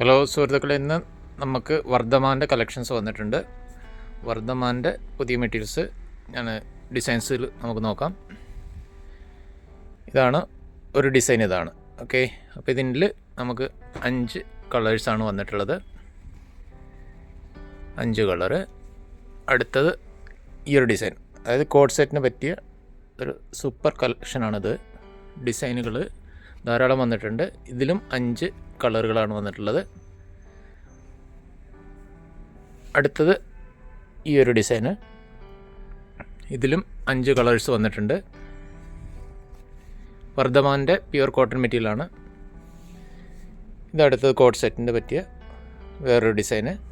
Hello സുഹൃത്തുക്കളെ ഇന്ന് നമുക്ക് വർദ്ധമാന്റെ കളക്ഷൻസ് വന്നിട്ടുണ്ട്. വർദ്ധമാന്റെ പുതിയ മെറ്റീരിയൽസ് ഞാൻ ഡിസൈൻസിൽ നമുക്ക് നോക്കാം. ഇതാണ് ഒരു ഡിസൈൻ ഇതാണ്. ഓക്കെ അപ്പോൾ ഇതിൽ നമുക്ക് അഞ്ച് കളേഴ്സാണ് വന്നിട്ടുള്ളത്. അഞ്ച് കളറ് അടുത്തത് ഈ ഒരു ഡിസൈൻ അതായത് കോഡ് സെറ്റിന് പറ്റിയ ഒരു സൂപ്പർ കളക്ഷനാണിത് ഡിസൈനുകൾ ധാരാളം വന്നിട്ടുണ്ട്. ഇതിലും അഞ്ച് കളറുകളാണ് വന്നിട്ടുള്ളത്. അടുത്തത് ഈ ഒരു ഡിസൈന്. ഇതിലും അഞ്ച് കളേഴ്സ് വന്നിട്ടുണ്ട്. വർദ്ധമാന്റെ പ്യുവർ കോട്ടൺ മെറ്റീരിയലാണ്. ഇതടുത്തത് കോട്ട് സെറ്റിന്റെ പറ്റിയ വേറൊരു ഡിസൈന്.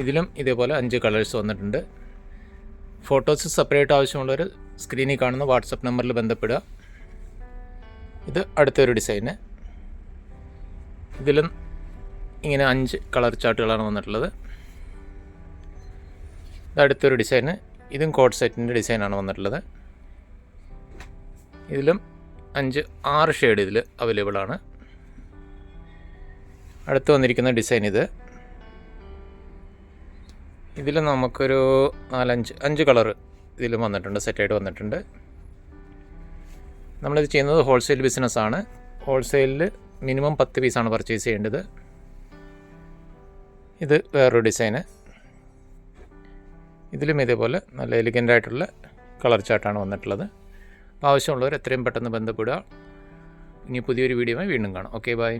ഇതിലും ഇതേപോലെ അഞ്ച് കളേഴ്സ് വന്നിട്ടുണ്ട്. ഫോട്ടോസ് സെപ്പറേറ്റ് ആവശ്യമുള്ളവർ സ്ക്രീനിൽ കാണുന്ന വാട്സപ്പ് നമ്പറിൽ ബന്ധപ്പെടുക. ഇത് അടുത്തൊരു ഡിസൈന് ഇതിലും ഇങ്ങനെ അഞ്ച് കളർ ചാർട്ടുകളാണ് വന്നിട്ടുള്ളത്. ഇത് അടുത്തൊരു ഡിസൈന് ഇതും കോഡ് സെറ്റിന്റെ ഡിസൈനാണ് വന്നിട്ടുള്ളത്. ഇതിലും അഞ്ച് ആറ് ഷെയ്ഡ് ഇതിൽ അവൈലബിൾ ആണ്. അടുത്ത് വന്നിരിക്കുന്ന ഡിസൈൻ ഇത്. ഇതിൽ നമുക്കൊരു നാലഞ്ച് അഞ്ച് കളർ ഇതിലും വന്നിട്ടുണ്ട് സെറ്റായിട്ട് വന്നിട്ടുണ്ട്. നമ്മളിത് ചെയ്യുന്നത് ഹോൾസെയിൽ ബിസിനസ്സാണ് ഹോൾസെയിലിൽ മിനിമം പത്ത് പീസാണ് പർച്ചേസ് ചെയ്യേണ്ടത്. ഇത് വേറൊരു ഡിസൈന് ഇതിലും ഇതേപോലെ നല്ല എലിഗന്റ് ആയിട്ടുള്ള കളർ ചാർട്ടാണ് വന്നിട്ടുള്ളത്. ആവശ്യമുള്ളവർ എത്രയും പെട്ടെന്ന് ബന്ധപ്പെടുക. ഇനി പുതിയൊരു വീഡിയോയുമായി വീണ്ടും കാണാം. Okay bye